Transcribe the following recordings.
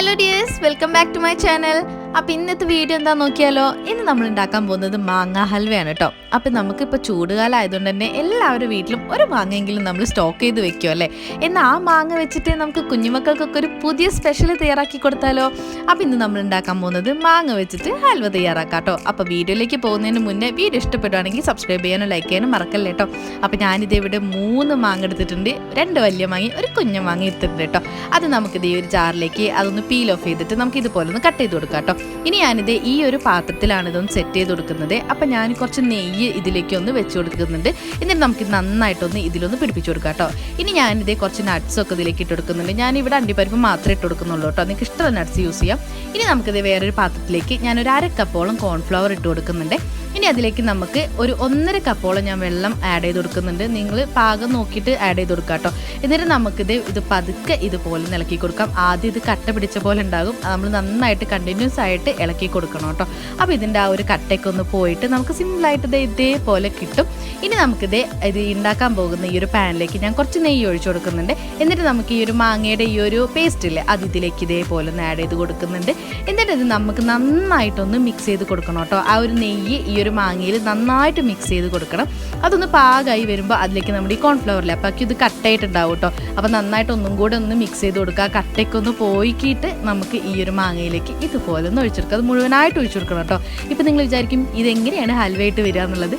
hello dears welcome back to my channel അപ്പോൾ ഇന്നത്തെ video എന്താ നോക്കിയാലോ? ഇന്ന് നമ്മൾ ഉണ്ടാക്കാൻ പോകുന്നത് മാങ്ങ ഹൽവയാണ് കേട്ടോ അപ്പം നമുക്കിപ്പോൾ ചൂടുകാലം ആയതുകൊണ്ട് തന്നെ എല്ലാവരും വീട്ടിലും ഒരു മാങ്ങയെങ്കിലും നമ്മൾ സ്റ്റോക്ക് ചെയ്ത് വെക്കുമോ അല്ലേ? എന്നാൽ ആ മാങ്ങ വെച്ചിട്ട് നമുക്ക് കുഞ്ഞുമക്കൾക്കൊക്കെ ഒരു പുതിയ സ്പെഷ്യൽ തയ്യാറാക്കി കൊടുത്താലോ? അപ്പോൾ ഇന്ന് നമ്മൾ ഉണ്ടാക്കാൻ പോകുന്നത് മാങ്ങ വെച്ചിട്ട് ഹൽവ തയ്യാറാക്കാം കേട്ടോ അപ്പോൾ വീഡിയോയിലേക്ക് പോകുന്നതിന് മുന്നേ വീഡിയോ ഇഷ്ടപ്പെടുവാണെങ്കിൽ സബ്സ്ക്രൈബ് ചെയ്യാനും ലൈക്ക് ചെയ്യാനും മറക്കല്ലേ കേട്ടോ അപ്പോൾ ഞാനിത് ഇവിടെ മൂന്ന് മാങ്ങ എടുത്തിട്ടുണ്ട്. രണ്ട് വലിയ മാങ്ങി ഒരു കുഞ്ഞു മാങ്ങ എടുത്തിട്ടുണ്ട് കേട്ടോ അത് നമുക്കിത് ഈ ഒരു ജാറിലേക്ക് അതൊന്ന് പീൽ ഓഫ് ചെയ്തിട്ട് നമുക്ക് ഇതുപോലെ ഒന്ന് കട്ട് ചെയ്ത് കൊടുക്കാം കേട്ടോ ഇനി ഞാനിത് ഈ ഒരു പാത്രത്തിലാണ് ഇതൊന്ന് സെറ്റ് ചെയ്ത് കൊടുക്കുന്നത്. അപ്പം ഞാൻ കുറച്ച് നെയ്യ് ഇതിലേക്ക് ഒന്ന് വെച്ച് കൊടുക്കുന്നുണ്ട്. എന്നിട്ട് നമുക്ക് നന്നായിട്ടൊന്ന് ഇതിലൊന്ന് പിടിപ്പിച്ച് കൊടുക്കാം കേട്ടോ ഇനി ഞാനിത് കുറച്ച് നട്ട്സൊക്കെ ഇതിലേക്ക് ഇട്ട് കൊടുക്കുന്നുണ്ട്. ഞാൻ ഇവിടെ അണ്ടിപ്പരിപ്പ് മാത്രമേ ഇട്ട് കൊടുക്കുന്നുള്ളൂ കേട്ടോ നിങ്ങൾക്ക് ഇഷ്ടമുള്ള നട്ട്സ് യൂസ് ചെയ്യാം. ഇനി നമുക്കിത് വേറൊരു പാത്രത്തിലേക്ക് ഞാനൊരു അര കപ്പോളം കോൺഫ്ലവർ ഇട്ട് കൊടുക്കുന്നുണ്ട്. ഇനി അതിലേക്ക് നമുക്ക് ഒരു ഒന്നര കപ്പോളം ഞാൻ വെള്ളം ആഡ് ചെയ്ത് കൊടുക്കുന്നുണ്ട്. നിങ്ങൾ പാകം നോക്കിയിട്ട് ആഡ് ചെയ്ത് കൊടുക്കാം കേട്ടോ എന്നിട്ട് നമുക്കിത് ഇത് പതുക്കെ ഇതുപോലെ ഇളക്കി കൊടുക്കാം. ആദ്യം ഇത് കട്ട പിടിച്ച പോലെ ഉണ്ടാകും. നമ്മൾ നന്നായിട്ട് കണ്ടിന്യൂസ് ആയിട്ട് ഇളക്കി കൊടുക്കണം കേട്ടോ അപ്പോൾ ഇതിന്റെ ആ ഒരു കട്ടയൊക്കെ ഒന്ന് പോയിട്ട് നമുക്ക് സിമ്പിളായിട്ട് ഇത് ഇതേപോലെ കിട്ടും. ഇനി നമുക്കിത് ഇത് ഉണ്ടാക്കാൻ പോകുന്ന ഈ ഒരു പാനിലേക്ക് ഞാൻ കുറച്ച് നെയ്യ് ഒഴിച്ചു കൊടുക്കുന്നുണ്ട്. എന്നിട്ട് നമുക്ക് ഈ ഒരു മാങ്ങയുടെ ഈ ഒരു പേസ്റ്റ് ഇല്ലേ അത് ഇതിലേക്ക് ഇതേപോലെ ഒന്ന് ആഡ് ചെയ്ത് കൊടുക്കുന്നുണ്ട്. എന്നിട്ട് ഇത് നമുക്ക് നന്നായിട്ടൊന്ന് മിക്സ് ചെയ്ത് കൊടുക്കണം കേട്ടോ ആ ഒരു നെയ്യ് ഈ ഒരു മാങ്ങയിൽ നന്നായിട്ട് മിക്സ് ചെയ്ത് കൊടുക്കണം. അതൊന്ന് പാകമായി വരുമ്പോൾ അതിലേക്ക് നമ്മുടെ ഈ കോൺഫ്ലവറിലെ അപ്പോൾ ഇത് കട്ടായിട്ടുണ്ടാവും കേട്ടോ അപ്പോൾ നന്നായിട്ട് ഒന്നും കൂടെ ഒന്ന് മിക്സ് ചെയ്ത് കൊടുക്കുക. ആ കട്ടയ്ക്ക് ഒന്ന് പോയിക്കിയിട്ട് നമുക്ക് ഈ ഒരു മാങ്ങയിലേക്ക് ഇതുപോലെ ഒന്ന് ഒഴിച്ചെടുക്കുക. അത് മുഴുവനായിട്ട് ഒഴിച്ചു കൊടുക്കണം കേട്ടോ ഇപ്പം നിങ്ങൾ വിചാരിക്കും ഇതെങ്ങനെയാണ് ഹൽവയായിട്ട് വരിക എന്നുള്ളത്?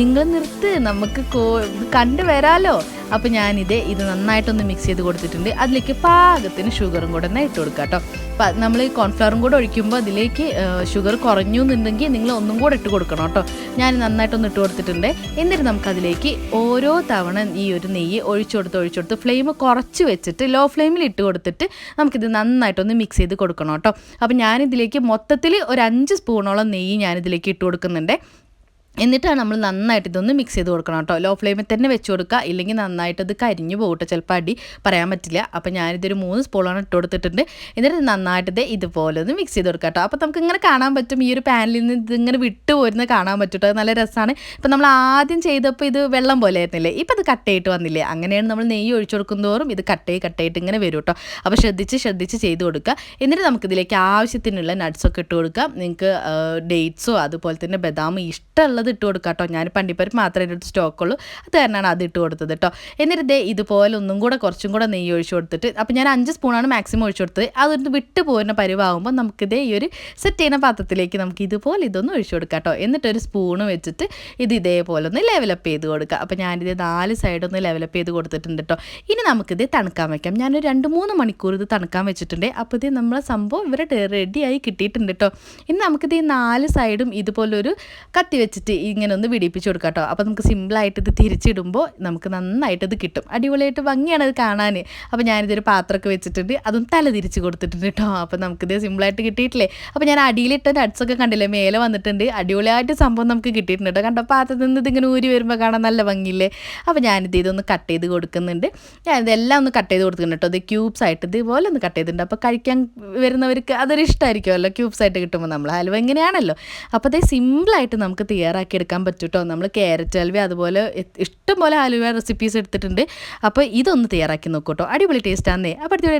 നിങ്ങൾ നിർത്ത് നമുക്ക് കണ്ടു വരാലോ? അപ്പോൾ ഞാനിത് ഇത് നന്നായിട്ടൊന്ന് മിക്സ് ചെയ്ത് കൊടുത്തിട്ടുണ്ട്. അതിലേക്ക് പാകത്തിന് ഷുഗറും കൂടെ ഒന്ന് ഇട്ട് കൊടുക്കുക കേട്ടോ. അപ്പം നമ്മൾ ഈ കോൺഫ്ലവറും കൂടെ ഒഴിക്കുമ്പോൾ അതിലേക്ക് ഷുഗർ കുറഞ്ഞു എന്നുണ്ടെങ്കിൽ നിങ്ങൾ ഒന്നും കൂടെ ഇട്ട് കൊടുക്കണം കേട്ടോ. ഞാൻ നന്നായിട്ടൊന്ന് ഇട്ട് കൊടുത്തിട്ടുണ്ട്. എന്നിട്ട് നമുക്കതിലേക്ക് ഓരോ തവണ ഈ ഒരു നെയ്യ് ഒഴിച്ചു കൊടുത്ത് ഒഴിച്ചു കൊടുത്ത് ഫ്ലെയിം കുറച്ച് വെച്ചിട്ട് ലോ ഫ്ലെയിമിൽ ഇട്ട് കൊടുത്തിട്ട് നമുക്കിത് നന്നായിട്ടൊന്ന് മിക്സ് ചെയ്ത് കൊടുക്കണം കേട്ടോ. അപ്പം ഞാനിതിലേക്ക് മൊത്തത്തിൽ ഒരു അഞ്ച് സ്പൂണോളം നെയ്യ് ഞാനിതിലേക്ക് ഇട്ട് കൊടുക്കുന്നുണ്ട്. എന്നിട്ടാണ് നമ്മൾ നന്നായിട്ട് ഇതൊന്ന് മിക്സ് ചെയ്ത് കൊടുക്കണം കേട്ടോ. ലോ ഫ്ലെയിമിൽ തന്നെ വെച്ച് കൊടുക്കുക. ഇല്ലെങ്കിൽ നന്നായിട്ട് ഇത് കരിഞ്ഞു പോകട്ടെ ചിലപ്പോൾ അടി പറയാൻ പറ്റില്ല. അപ്പോൾ ഞാനിതൊരു മൂന്ന് സ്പൂണാണ് ഇട്ട് കൊടുത്തിട്ടുണ്ട്. എന്നിട്ട് നന്നായിട്ട് ഇത് ഇതുപോലെ ഒന്ന് മിക്സ് ചെയ്ത് കൊടുക്കുക കേട്ടോ. അപ്പോൾ നമുക്ക് ഇങ്ങനെ കാണാൻ പറ്റും. ഈ ഒരു പാനിൽ നിന്ന് ഇതിങ്ങനെ വിട്ടു പോരുന്നത് കാണാൻ പറ്റും നല്ല രസമാണ്. ഇപ്പം നമ്മൾ ആദ്യം ചെയ്തപ്പോൾ ഇത് വെള്ളം പോലെ ആയിരുന്നില്ലേ? ഇപ്പം ഇത് കട്ടയിട്ട് വന്നില്ലേ? അങ്ങനെയാണ് നമ്മൾ നെയ്യ് ഒഴിച്ചു കൊടുക്കുന്തോറും ഇത് കട്ടയി കട്ടയിട്ട് ഇങ്ങനെ വരും കേട്ടോ. അപ്പോൾ ശ്രദ്ധിച്ച് ശ്രദ്ധിച്ച് ചെയ്ത് കൊടുക്കുക. എന്നിട്ട് നമുക്കിതിലേക്ക് ആവശ്യത്തിനുള്ള നട്ട്സൊക്കെ ഇട്ട് കൊടുക്കാം. നിങ്ങൾക്ക് ഡേറ്റ്സോ അതുപോലെ തന്നെ ബദാമോ ഇഷ്ടമുള്ള ഉള്ളത് ഇട്ട് കൊടുക്കാം കേട്ടോ ഞാൻ പണ്ടിപ്പരിപ്പ് മാത്രമേ എന്റെ അടുത്ത് സ്റ്റോക്കുള്ളൂ അത് കാരണമാണ് അത് ഇട്ട് കൊടുത്തത് കേട്ടോ എന്നിട്ട് ദേ ഇതുപോലെ ഒന്നും കൂടെ കുറച്ചും കൂടെ നെയ്യ് ഒഴിച്ചു കൊടുത്തിട്ട് അപ്പോൾ ഞാൻ അഞ്ച് സ്പൂണാണ് മാക്സിമം ഒഴിച്ചു കൊടുത്തത്. അതൊന്ന് വിട്ട് പോരുന്ന പരിവാകുമ്പോൾ നമുക്കിതേ ഈ ഒരു സെറ്റ് ചെയ്യുന്ന പാത്രത്തിലേക്ക് നമുക്ക് ഇതുപോലെ ഇതൊന്ന് ഒഴിച്ചു കൊടുക്കാം കേട്ടോ എന്നിട്ടൊരു സ്പൂണ് വെച്ചിട്ട് ഇത് ഇതേപോലെ ഒന്ന് ലെവലപ്പ് ചെയ്ത് കൊടുക്കുക അപ്പോൾ ഞാനിത് നാല് സൈഡൊന്ന് ലെവലപ്പ് ചെയ്ത് കൊടുത്തിട്ടുണ്ട് കേട്ടോ ഇനി നമുക്കിത് തണുക്കാൻ വയ്ക്കാം ഞാനൊരു രണ്ട് മൂന്ന് മണിക്കൂർ ഇത് തണുക്കാൻ വെച്ചിട്ടുണ്ട്. അപ്പോൾ ഇത് നമ്മളെ സംഭവം ഇവരെ റെഡിയായി കിട്ടിയിട്ടുണ്ട് കേട്ടോ ഇനി നമുക്കിത് ഈ നാല് സൈഡും ഇതുപോലൊരു കത്തി വെച്ചിട്ട് ഇങ്ങനെ ഒന്ന് പിടിപ്പിച്ച് കൊടുക്കാം കേട്ടോ. അപ്പോൾ നമുക്ക് സിമ്പിളായിട്ട് ഇത് തിരിച്ചിടുമ്പോൾ നമുക്ക് നന്നായിട്ട് ഇത് കിട്ടും. അടിപൊളിയായിട്ട് ഭംഗിയാണ് അത് കാണാൻ അപ്പോൾ ഞാനിതൊരു പാത്രമൊക്കെ വെച്ചിട്ടുണ്ട്. അതും തല തിരിച്ച് കൊടുത്തിട്ടുണ്ട് കേട്ടോ. അപ്പോൾ നമുക്കിത് സിമ്പിളായിട്ട് കിട്ടിയിട്ടില്ലേ? അപ്പോൾ ഞാൻ അടിയിലിട്ട നട്ട്സൊക്കെ കണ്ടില്ലേ? മേലെ വന്നിട്ടുണ്ട്. അടിപൊളിയായിട്ട് സംഭവം നമുക്ക് കിട്ടിയിട്ടുണ്ട് കേട്ടോ. കണ്ടോ? പാത്രത്തിൽ നിന്ന് ഇതിങ്ങനെ ഊരി വരുമ്പോൾ കാണാൻ നല്ല ഭംഗിയില്ലേ? അപ്പോൾ ഞാനിത് ഇതൊന്ന് കട്ട് ചെയ്ത് കൊടുക്കുന്നുണ്ട്. ഞാനിതെല്ലാം ഒന്ന് കട്ട് ചെയ്ത് കൊടുക്കുന്നുണ്ട് കേട്ടോ. ഇത് ക്യൂബ്സ് ആയിട്ട് ഇതുപോലെ ഒന്ന് കട്ട് ചെയ്തിട്ടുണ്ട്. അപ്പോൾ കഴിക്കാൻ വരുന്നവർക്ക് അതൊരു ഇഷ്ടമായിരിക്കുമല്ലോ ക്യൂബ്സ് ആയിട്ട് കിട്ടുമ്പോൾ നമ്മൾ ഹൽവ എങ്ങനെയാണല്ലോ അപ്പോൾ അത് സിമ്പിളായിട്ട് നമുക്ക് തയ്യാറാക്കി എടുക്കാൻ പറ്റും കേട്ടോ നമ്മൾ ക്യാരറ്റ് ഹൽവ അതുപോലെ ഇഷ്ടംപോലെ അലുവ റെസിപ്പീസ് എടുത്തിട്ടുണ്ട്. അപ്പോൾ ഇതൊന്ന് തയ്യാറാക്കി നോക്കൂ കേട്ടോ അടിപൊളി ടേസ്റ്റാന്നേ അപ്പോൾ അടുത്ത